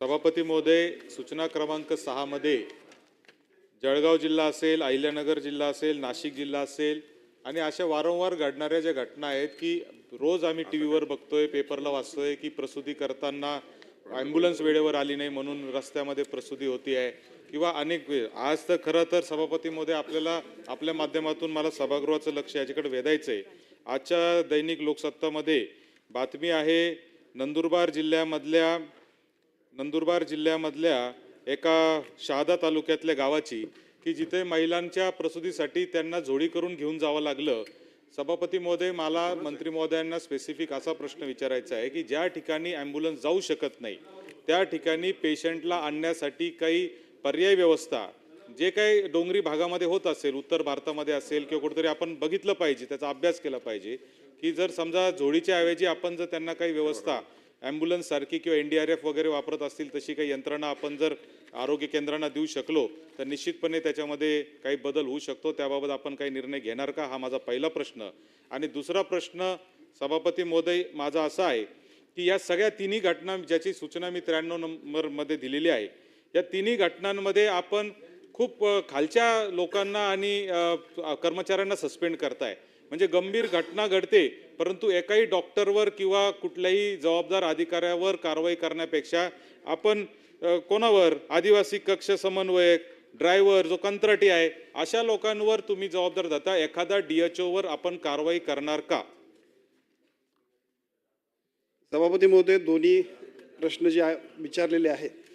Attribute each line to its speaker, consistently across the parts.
Speaker 1: सभापती महोदय सूचना क्रमांक सहामध्ये जळगाव जिल्हा असेल अहिल्यानगर जिल्हा असेल नाशिक जिल्हा असेल आणि अशा वारंवार घडणाऱ्या ज्या घटना आहेत की रोज आम्ही टी व्हीवर बघतोय पेपरला वाचतोय की प्रसूती करताना ॲम्ब्युलन्स वेळेवर आली नाही म्हणून रस्त्यामध्ये प्रसूती होती आहे किंवा अनेक वेळ. आज तर खरं तर सभापती महोदय आपल्याला आपल्या माध्यमातून मला सभागृहाचं लक्ष याच्याकडे वेधायचं आहे आजच्या दैनिक लोकसत्तामध्ये बातमी आहे नंदुरबार जिल्ह्यामधल्या नंदुरबार जिल्ह्यामधल्या एका शहादा तालुक्यातल्या गावाची की जिथे महिलांच्या प्रसूतीसाठी त्यांना जोडी करून घेऊन जावं लागलं. सभापती महोदय मला मंत्री महोदयांना स्पेसिफिक असा प्रश्न विचारायचा आहे की ज्या ठिकाणी ॲम्ब्युलन्स जाऊ शकत नाही त्या ठिकाणी पेशंटला आणण्यासाठी काही पर्याय व्यवस्था जे काही डोंगरी भागामध्ये होत असेल उत्तर भारतामध्ये असेल किंवा कुठेतरी आपण बघितलं पाहिजे त्याचा अभ्यास केला पाहिजे की जर समजा जोडीच्या ऐवजी आपण जर त्यांना काही व्यवस्था ॲम्ब्युलन्ससारखी किंवा एन डी आर एफ वगैरे वापरत असतील तशी काही यंत्रणा आपण जर आरोग्य केंद्रांना देऊ शकलो तर निश्चितपणे त्याच्यामध्ये काही बदल होऊ शकतो. त्याबाबत आपण काही निर्णय घेणार का? हा माझा पहिला प्रश्न. आणि दुसरा प्रश्न सभापती महोदय माझा असा आहे की या सगळ्या तिन्ही घटना ज्याची सूचना मी त्र्याण्णव नंबरमध्ये दिलेली आहे या तिन्ही घटनांमध्ये आपण खूप खालच्या लोकांना आणि कर्मचाऱ्यांना सस्पेंड करताय. म्हणजे गंभीर घटना घडते परंतु एकाही डॉक्टरवर किंवा कुठल्याही जबाबदार अधिकाऱ्यावर कारवाई करण्यापेक्षा आपण कोणावर? आदिवासी कक्ष समन्वयक ड्रायव्हर जो कंत्राटी आहे अशा लोकांवर तुम्ही जबाबदार जाता एखादा डी एच ओवर आपण कारवाई करणार का?
Speaker 2: सभापती महोदय दोन्ही प्रश्न जे विचारलेले आहेत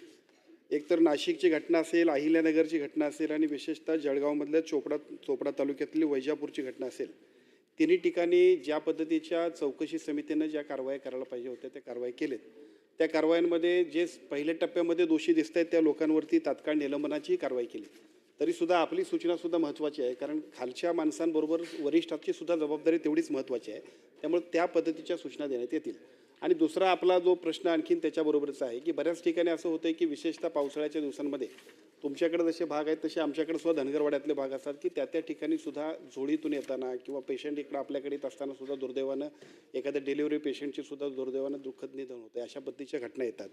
Speaker 2: एकतर नाशिकची घटना असेल अहिल्यानगरची घटना असेल आणि विशेषतः जळगावमधल्या चोपडा चोपडा तालुक्यातली वैजापूरची घटना असेल तिन्ही ठिकाणी ज्या पद्धतीच्या चौकशी समितीनं ज्या कारवाया करायला पाहिजे होत्या त्या कारवाई केलेत. त्या कारवायांमध्ये जे पहिल्या टप्प्यामध्ये दोषी दिसत आहेत त्या लोकांवरती तात्काळ निलंबनाचीही कारवाई केली. तरीसुद्धा आपली सूचनासुद्धा महत्त्वाची आहे कारण खालच्या माणसांबरोबर वरिष्ठांची सुद्धा जबाबदारी तेवढीच महत्त्वाची आहे. त्यामुळे त्या पद्धतीच्या सूचना देण्यात येतील. आणि दुसरा आपला जो प्रश्न आणखीन त्याच्याबरोबरच आहे की बऱ्याच ठिकाणी असं होतं की विशेषतः पावसाळ्याच्या दिवसांमध्ये तुमच्याकडे जसे भाग आहेत तसे आमच्याकडे सुद्धा धनगरवाड्यातले भाग असतात की त्या त्या ठिकाणी सुद्धा झोळीतून येताना किंवा पेशंट इकडं आपल्याकडे येत असताना सुद्धा दुर्दैवानं एखाद्या डिलिव्हरी पेशंटची सुद्धा दुर्दैवानं दुःखद निधन होतं अशा पद्धतीच्या घटना येतात.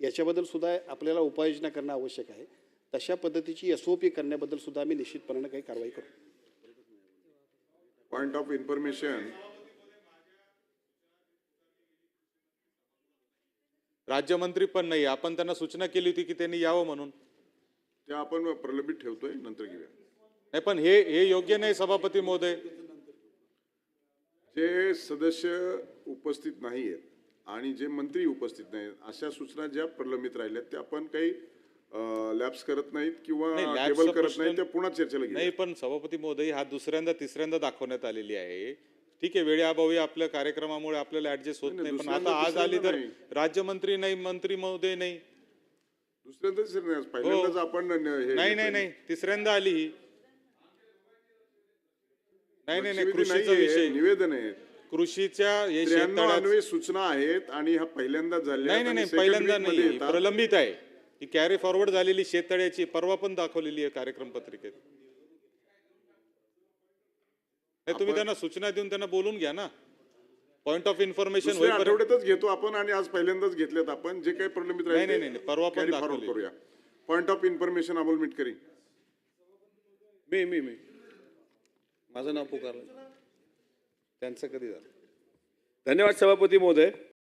Speaker 2: याच्याबद्दल सुद्धा आपल्याला उपाययोजना करणं आवश्यक आहे. तशा पद्धतीची एस ओ पी करण्याबद्दल सुद्धा आम्ही निश्चितपणानं काही कारवाई करू.
Speaker 3: पॉईंट ऑफ इन्फॉर्मेशन
Speaker 1: राज्यमंत्री पण नाही आपण त्यांना सूचना केली होती की त्यांनी यावं म्हणून.
Speaker 3: ते आपण प्रलंबित ठेवतोय नंतर घेऊया.
Speaker 1: नाही पण हे हे योग्य नाही सभापती महोदय.
Speaker 3: जे सदस्य उपस्थित नाही आहेत आणि जे मंत्री उपस्थित नाहीत अशा सूचना ज्या प्रलंबित राहिल्यात त्या आपण काही लॅब्स करत नाहीत किंवा
Speaker 1: नाही, lapse
Speaker 3: टेबल करत
Speaker 1: प्रश्न-
Speaker 3: नाहीत त्या पुन्हा चर्चेला
Speaker 1: नाही पण सभापती महोदय हा दुसऱ्यांदा तिसऱ्यांदा दाखवण्यात आलेली आहे. ठीक आहे वेळेअभावी आपल्या कार्यक्रमामुळे आपल्याला ऍडजस्ट होत
Speaker 3: नाही,
Speaker 1: पण आता आज आली तर राज्यमंत्री नाही मंत्री महोदय नाही.
Speaker 3: दुसऱ्यांदा तिसऱ्यांदा पहिल्यांदाच आपण न- हे
Speaker 1: हो. नाही नाही. नाही. तिसऱ्यांदा आली ही. नाही नाही नाही.
Speaker 3: लक्षवेधी
Speaker 1: कृषीचा
Speaker 3: नाहीये,
Speaker 1: विषय.
Speaker 3: निवेदन आहे.
Speaker 1: कृषीच्या हे
Speaker 3: त्र्याण्णव
Speaker 1: शेततळ्यात
Speaker 3: अन्वय सूचना आहेत आणि ह्या पहिल्यांदा झाल्या
Speaker 1: नाही नाही नाही. पहिल्यांदा नाही. ही प्रलंबित आहे. ही कॅरी फॉरवर्ड झालेली शेततळ्याची परवा पण दाखवलेली आहे कार्यक्रम पत्रिकेत. नाही तुम्ही त्यांना सूचना देऊन त्यांना बोलून घ्या ना. पॉइंट ऑफ इन्फॉर्मेशन
Speaker 3: दुसऱ्या
Speaker 1: होईपर्यंत
Speaker 3: आठवड्यातच घेतो आपण आणि आज पहिल्यांदाच घेतलेत आपण. जे काही प्रलंबित
Speaker 1: नाही, नाही, नाही, परवा पण
Speaker 3: carry forward
Speaker 1: दाखवली.
Speaker 3: करूया. Point of information Amol Mitkari.
Speaker 2: मी मी मी. माझं नाव पुकारलं. त्यांचं कधी झालं?
Speaker 4: धन्यवाद सभापती महोदय.